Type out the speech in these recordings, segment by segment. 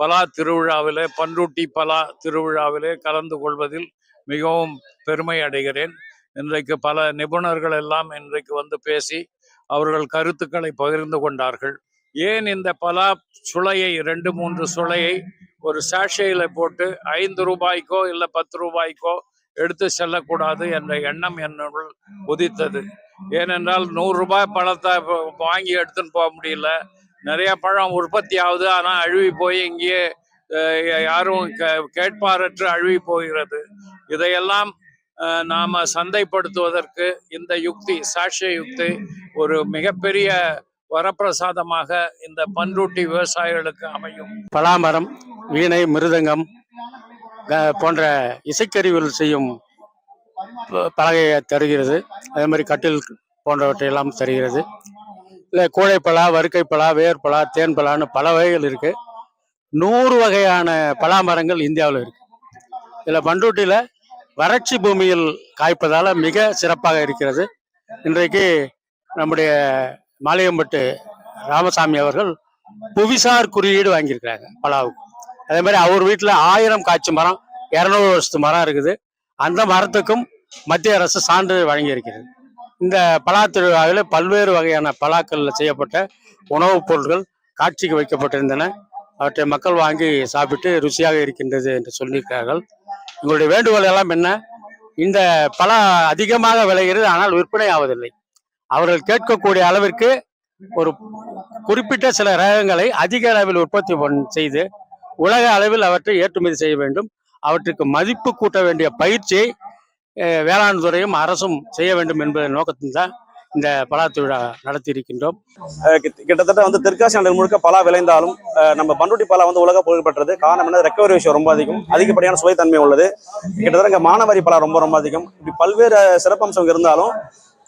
பலா திருவிழாவிலே பன்ருட்டி பலா திருவிழாவிலே கலந்து கொள்வதில் மிகவும் பெருமை அடைகிறேன். இன்றைக்கு பல நிபுணர்கள் எல்லாம் இன்றைக்கு வந்து பேசி அவர்கள் கருத்துக்களை பகிர்ந்து கொண்டார்கள். ஏன் இந்த பலா சுளையை ரெண்டு மூன்று சுளையை ஒரு சாஷையில போட்டு ஐந்து ரூபாய்க்கோ இல்லை பத்து ரூபாய்க்கோ எடுத்து செல்லக்கூடாது என்ற எண்ணம் என்னுள் உதித்தது. ஏனென்றால் நூறு ரூபாய் பழத்தை வாங்கி எடுத்துன்னு போக முடியல. நிறைய பழம் உற்பத்தி ஆகுது ஆனால் அழுவி போய் இங்கேயே யாரும் கே- கேட்பாரற்று அழுவி போகிறது. இதையெல்லாம் நாம் சந்தைப்படுத்துவதற்கு இந்த யுக்தி சாட்சிய யுக்தி ஒரு மிகப்பெரிய வரப்பிரசாதமாக இந்த பன்ருட்டி விவசாயிகளுக்கு அமையும். பலாமரம் வீணை மிருதங்கம் போன்ற இசைக்கருவிகள் செய்யும் ப- பலகையை தருகிறது. அதே மாதிரி கட்டில் போன்றவற்றையெல்லாம் தருகிறது. இல்லை கூழைப்பலா வறுக்கைப்பலா வேர்பலா தேன்பலான்னு பல வகைகள் இருக்கு. நூறு வகையான பலா மரங்கள் இந்தியாவில் இருக்கு. இதில் பண்ருட்டியில் வறட்சி பூமியில் காய்ப்பதால் மிக சிறப்பாக இருக்கிறது. இன்றைக்கு நம்முடைய மாளிகம்பட்டு ராமசாமி அவர்கள் புவிசார் குறியீடு வாங்கியிருக்கிறாங்க பலாவுக்கு. அதே மாதிரி அவர் வீட்டில் ஆயிரம் காய்ச்சி மரம் இரநூறு வருஷத்து மரம் இருக்குது. அந்த மரத்துக்கும் மத்திய அரசு சான்று வழங்கியிருக்கிறது. இந்த பலா திருவிழாவில் பல்வேறு வகையான பலாக்களில் செய்யப்பட்ட உணவுப் பொருட்கள் காட்சிக்கு வைக்கப்பட்டிருந்தன. அவற்றை மக்கள் வாங்கி சாப்பிட்டு ருசியாக இருக்கின்றது என்று சொல்லியிருக்கிறார்கள். உங்களுடைய வேண்டுகோள் எல்லாம் என்ன? இந்த பலா அதிகமாக விளைகிறது ஆனால் விற்பனை ஆவதில்லை. அவர்கள் கேட்கக்கூடிய அளவிற்கு ஒரு குறிப்பிட்ட சில ரகங்களை அதிக அளவில் உற்பத்தி செய்து உலக அளவில் அவற்றை ஏற்றுமதி செய்ய வேண்டும். அவற்றுக்கு மதிப்பு கூட்ட வேண்டிய பயிற்சியை வேளாண் துறையும் அரசும் செய்ய வேண்டும் என்பதன் நோக்கத்தில் தான் இந்த பலா திருவிழா நடத்தி இருக்கின்றோம் கிட்டத்தட்ட வந்து தெற்காசி நாடு முழுக்க பலா விளைந்தாலும் அஹ் நம்ம பண்ருட்டி பலா வந்து உலக புகழ்பெற்றது காரணம் என்ன? ரெக்கவரி விஷயம் ரொம்ப அதிகம். அதிகப்படியான சுவைத்தன்மை உள்ளது. கிட்டத்தட்ட இங்க மானவரி பலா ரொம்ப ரொம்ப அதிகம். இப்படி பல்வேறு சிறப்பம்சம் இருந்தாலும்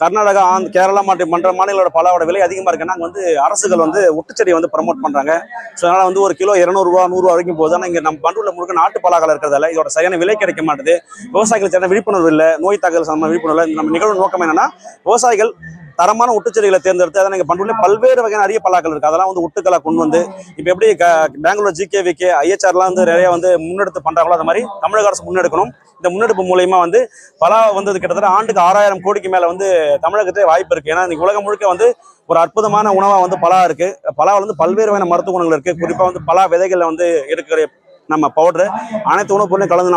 கர்நாடகா ஆந்த் கேரளா மற்றும் மற்ற மாநிலங்களோட பலாவோட விலை அதிகமாக இருக்குன்னா நாங்கள் வந்து அரசுகள் வந்து ஒட்டுச்செடியை வந்து ப்ரமோட் பண்ணுறாங்க ஸோ அதனால் வந்து ஒரு கிலோ இரநூறுவா நூறுரூவா வரைக்கும் போகுது. ஆனால் இங்கே நம்ம பண்டூரில் முழுக்க நாட்டு பலாக்கள் இருக்கிறதால இதோட சரியான விலை கிடைக்க மாட்டேது. விவசாயிகள் சரியான விழிப்புணர்வு இல்லை நோய் தாக்கல் சம்பந்த விழிப்புணர்வு இல்லை. நம்ம நிகழ்வு நோக்கம் என்னன்னா விவசாயிகள் தரமான ஒட்டுச்செடிகளை தேர்ந்தெடுத்து அதை நீங்கள் பண்புல பல்வேறு வகையான அரிய பலாக்கள் இருக்கு. அதெல்லாம் வந்து ஒட்டுக்களை கொண்டு வந்து இப்போ எப்படி க- பெங்களூர் ஜிகே விகே ஐஎச்ஆர்லாம் வந்து நிறைய வந்து முன்னெடுத்து பண்றாங்களோ அது மாதிரி தமிழக அரசு முன்னெடுக்கணும். இந்த முன்னெடுப்பு மூலயமா வந்து பலா வந்து இது கிட்டத்தட்ட ஆண்டுக்கு ஆறாயிரம் கோடிக்கு மேல வந்து தமிழகத்திலே வாய்ப்பு இருக்கு. ஏன்னா இன்னைக்கு உலகம் முழுக்க வந்து ஒரு அற்புதமான உணவா வந்து பலா இருக்கு. பலாவில் வந்து பல்வேறு வகையான மருத்துவ குணங்கள் இருக்கு. குறிப்பா வந்து பலா விதைகள்ல வந்து இருக்கிற நம்ம பவுடர் அனைத்து உணவுப் பொருளையும் கலந்து நம்ம